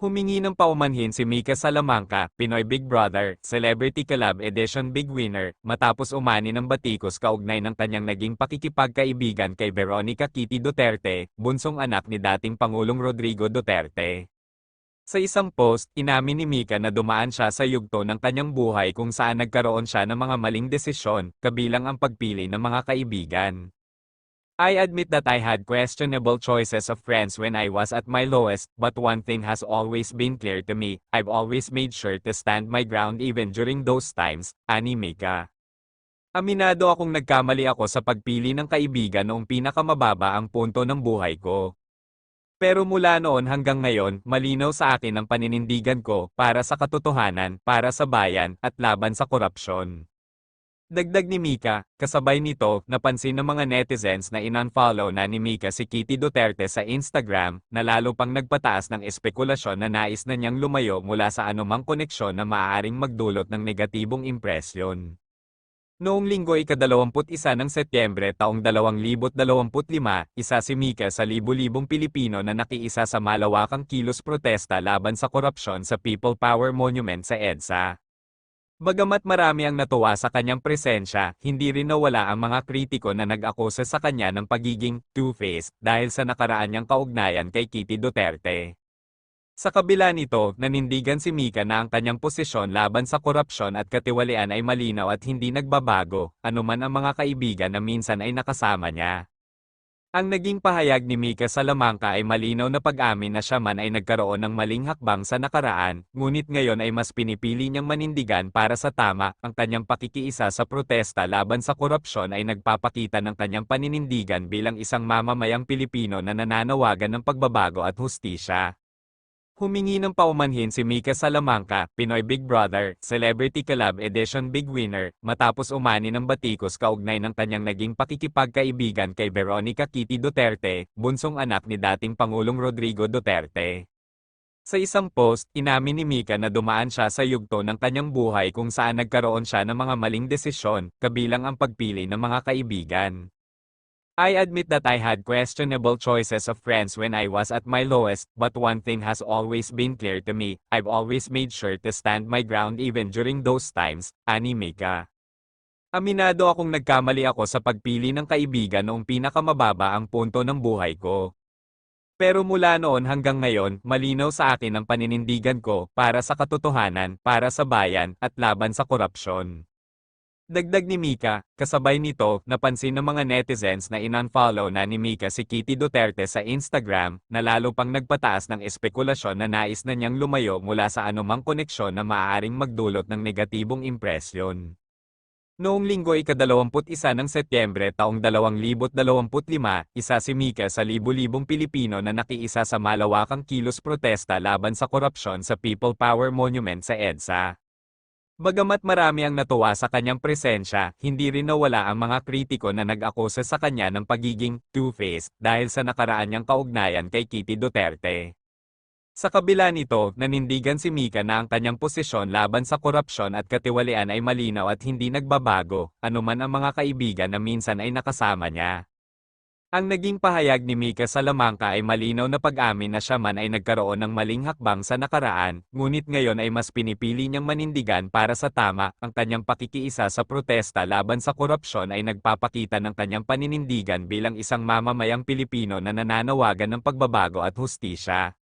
Humingi ng paumanhin si Mika Salamanca, Pinoy Big Brother, Celebrity Collab Edition Big Winner, matapos umani ng batikos kaugnay ng kanyang naging pakikipagkaibigan kay Veronica Kitty Duterte, bunsong anak ni dating Pangulong Rodrigo Duterte. Sa isang post, inamin ni Mika na dumaan siya sa yugto ng kanyang buhay kung saan nagkaroon siya ng mga maling desisyon, kabilang ang pagpili ng mga kaibigan. I admit that I had questionable choices of friends when I was at my lowest, but one thing has always been clear to me, I've always made sure to stand my ground even during those times, ani Mika. Aminado akong nagkamali ako sa pagpili ng kaibigan noong pinakamababa ang punto ng buhay ko. Pero mula noon hanggang ngayon, malinaw sa akin ang paninindigan ko para sa katotohanan, para sa bayan, at laban sa korupsyon. Dagdag ni Mika, kasabay nito, napansin ng mga netizens na in-unfollow na ni Mika si Kitty Duterte sa Instagram, na lalo pang nagpataas ng espekulasyon na nais na niyang lumayo mula sa anumang koneksyon na maaaring magdulot ng negatibong impresyon. Noong linggo ika-21 ng Setyembre taong 2025, isa si Mika sa libu-libong Pilipino na nakiisa sa malawakang kilos protesta laban sa korupsyon sa People Power Monument sa EDSA. Bagamat marami ang natuwa sa kanyang presensya, hindi rin nawala ang mga kritiko na nag-akusa sa kanya ng pagiging two-faced dahil sa nakaraan niyang kaugnayan kay Kitty Duterte. Sa kabila nito, nanindigan si Mika na ang kanyang posisyon laban sa korupsyon at katiwalian ay malinaw at hindi nagbabago, anuman ang mga kaibigan na minsan ay nakasama niya. Ang naging pahayag ni Mika Salamanca ay malinaw na pag-amin na siya man ay nagkaroon ng maling hakbang sa nakaraan, ngunit ngayon ay mas pinipili niyang manindigan para sa tama, ang kanyang pakikiisa sa protesta laban sa korupsyon ay nagpapakita ng kanyang paninindigan bilang isang mamamayang Pilipino na nananawagan ng pagbabago at hustisya. Humingi ng paumanhin si Mika Salamanca, Pinoy Big Brother, Celebrity Collab Edition Big Winner, matapos umani ng batikos kaugnay ng kanyang naging pakikipagkaibigan kay Veronica Kitty Duterte, bunsong anak ni dating Pangulong Rodrigo Duterte. Sa isang post, inamin ni Mika na dumaan siya sa yugto ng kanyang buhay kung saan nagkaroon siya ng mga maling desisyon, kabilang ang pagpili ng mga kaibigan. I admit that I had questionable choices of friends when I was at my lowest, but one thing has always been clear to me, I've always made sure to stand my ground even during those times, ani Mika. Aminado akong nagkamali ako sa pagpili ng kaibigan noong pinakamababa ang punto ng buhay ko. Pero mula noon hanggang ngayon, malinaw sa akin ang paninindigan ko para sa katotohanan, para sa bayan, at laban sa korupsyon. Dagdag ni Mika, kasabay nito, napansin ng mga netizens na in-unfollow na ni Mika si Kitty Duterte sa Instagram, na lalo pang nagpataas ng espekulasyon na nais na niyang lumayo mula sa anumang koneksyon na maaaring magdulot ng negatibong impresyon. Noong linggo ika-21 ng Setyembre taong 2025, isa si Mika sa libu-libong Pilipino na nakiisa sa malawakang kilos protesta laban sa korupsyon sa People Power Monument sa EDSA. Bagamat marami ang natuwa sa kanyang presensya, hindi rin nawala ang mga kritiko na nag-akusa sa kanya ng pagiging two-faced dahil sa nakaraan niyang kaugnayan kay Kitty Duterte. Sa kabila nito, nanindigan si Mika na ang kanyang posisyon laban sa korupsyon at katiwalian ay malinaw at hindi nagbabago, anuman ang mga kaibigan na minsan ay nakasama niya. Ang naging pahayag ni Mika Salamanca ay malinaw na pag-amin na siya man ay nagkaroon ng maling hakbang sa nakaraan, ngunit ngayon ay mas pinipili niyang manindigan para sa tama, ang kanyang pakikiisa sa protesta laban sa korupsyon ay nagpapakita ng kanyang paninindigan bilang isang mamamayang Pilipino na nananawagan ng pagbabago at hustisya.